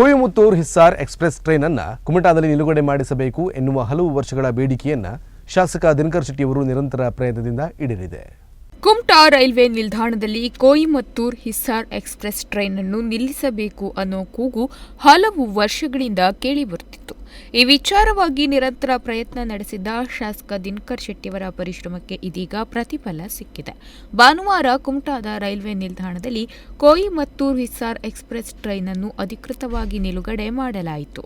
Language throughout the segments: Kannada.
ಕೊಯಮತ್ತೂರು ಹಿಸ್ಸಾರ್ ಎಕ್ಸ್ಪ್ರೆಸ್ ಟ್ರೈನ್ ಅನ್ನ ಕುಮಟಾದಲ್ಲಿ ನಿಲುಗಡೆ ಮಾಡಿಸಬೇಕು ಎನ್ನುವ ಹಲವು ವರ್ಷಗಳ ಬೇಡಿಕೆಯನ್ನ ಶಾಸಕ ದಿನಕರ್ ಶೆಟ್ಟಿಯವರು ನಿರಂತರ ಪ್ರಯತ್ನದಿಂದ ಈಡೇರಿದೆ. ಕುಮ್ಟಾ ರೈಲ್ವೆ ನಿಲ್ದಾಣದಲ್ಲಿ ಕೋಯಿಮತ್ತೂರ್ ಹಿಸ್ಸಾರ್ ಎಕ್ಸ್ಪ್ರೆಸ್ ಟ್ರೈನ್ ಅನ್ನು ನಿಲ್ಲಿಸಬೇಕು ಅನ್ನೋ ಕೂಗು ಹಲವು ವರ್ಷಗಳಿಂದ ಕೇಳಿಬರುತ್ತಿತ್ತು. ಈ ವಿಚಾರವಾಗಿ ನಿರಂತರ ಪ್ರಯತ್ನ ನಡೆಸಿದ್ದ ಶಾಸಕ ದಿನಕರ್ ಶೆಟ್ಟಿಯವರ ಪರಿಶ್ರಮಕ್ಕೆ ಇದೀಗ ಪ್ರತಿಫಲ ಸಿಕ್ಕಿದೆ. ಭಾನುವಾರ ಕುಮ್ಟಾದ ರೈಲ್ವೆ ನಿಲ್ದಾಣದಲ್ಲಿ ಕೋಯಿಮತ್ತೂರ್ ಹಿಸ್ಸಾರ್ ಎಕ್ಸ್ಪ್ರೆಸ್ ಟ್ರೈನ್ ಅನ್ನು ಅಧಿಕೃತವಾಗಿ ನಿಲುಗಡೆ ಮಾಡಲಾಯಿತು.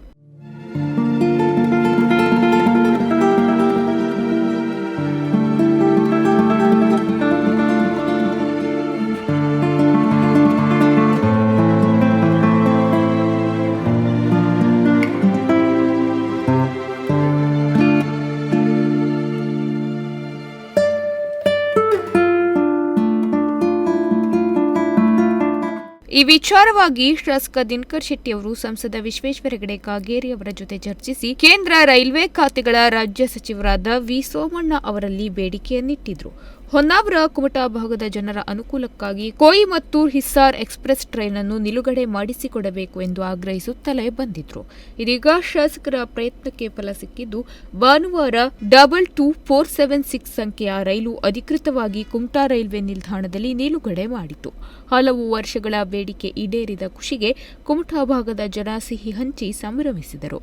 ಈ ವಿಚಾರವಾಗಿ ಶಾಸಕ ದಿನಕರ್ ಶೆಟ್ಟಿ ಅವರು ಸಂಸದ ವಿಶ್ವೇಶ್ವರ ಹೆಗಡೆ ಕಾಗೇರಿ ಅವರ ಜೊತೆ ಚರ್ಚಿಸಿ ಕೇಂದ್ರ ರೈಲ್ವೆ ಖಾತೆಗಳ ರಾಜ್ಯ ಸಚಿವರಾದ ವಿ ಸೋಮಣ್ಣ ಅವರಲ್ಲಿ ಬೇಡಿಕೆಯನ್ನಿಟ್ಟಿದ್ರು. ಹೊನ್ನಾವರ ಕುಮಟಾ ಭಾಗದ ಜನರ ಅನುಕೂಲಕ್ಕಾಗಿ ಕೊಯಿಮತ್ತೂರ್ ಹಿಸ್ಸಾರ್ ಎಕ್ಸ್ಪ್ರೆಸ್ ಟ್ರೈನ್ ಅನ್ನು ನಿಲುಗಡೆ ಮಾಡಿಸಿಕೊಡಬೇಕು ಎಂದು ಆಗ್ರಹಿಸುತ್ತಲೇ ಬಂದಿದ್ರು. ಇದೀಗ ಶಾಸಕರ ಪ್ರಯತ್ನಕ್ಕೆ ಫಲ ಸಿಕ್ಕಿದ್ದು, ಭಾನುವಾರ double two four seven six ಸಂಖ್ಯೆಯ ರೈಲು ಅಧಿಕೃತವಾಗಿ ಕುಮಟಾ ರೈಲ್ವೆ ನಿಲ್ದಾಣದಲ್ಲಿ ನಿಲುಗಡೆ ಮಾಡಿತು ಹಲವು ವರ್ಷಗಳ ಬೇಡಿಕೆ ಈಡೇರಿದ ಖುಷಿಗೆ ಕುಮಟಾ ಭಾಗದ ಜನ ಸಿಹಿ ಹಂಚಿ ಸಂಭ್ರಮಿಸಿದರು.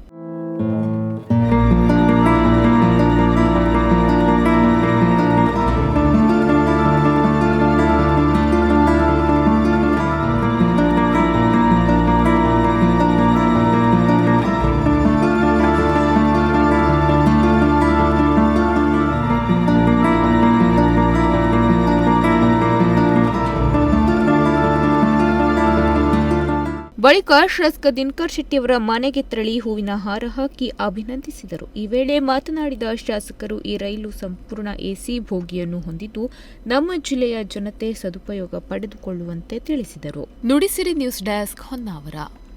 ಬಳಿಕ ಶಾಸಕ ದಿನಕರ್ ಶೆಟ್ಟಿಯವರ ಮನೆಗೆ ತೆರಳಿ ಹೂವಿನ ಹಾರ ಹಾಕಿ ಅಭಿನಂದಿಸಿದರು. ಈ ವೇಳೆ ಮಾತನಾಡಿದ ಶಾಸಕರು, ಈ ರೈಲು ಸಂಪೂರ್ಣ ಎಸಿ ಭೋಗಿಯನ್ನು ಹೊಂದಿದ್ದು ನಮ್ಮ ಜಿಲ್ಲೆಯ ಜನತೆ ಸದುಪಯೋಗ ಪಡೆದುಕೊಳ್ಳುವಂತೆ ತಿಳಿಸಿದರು. Nudisiri news desk Honnavar.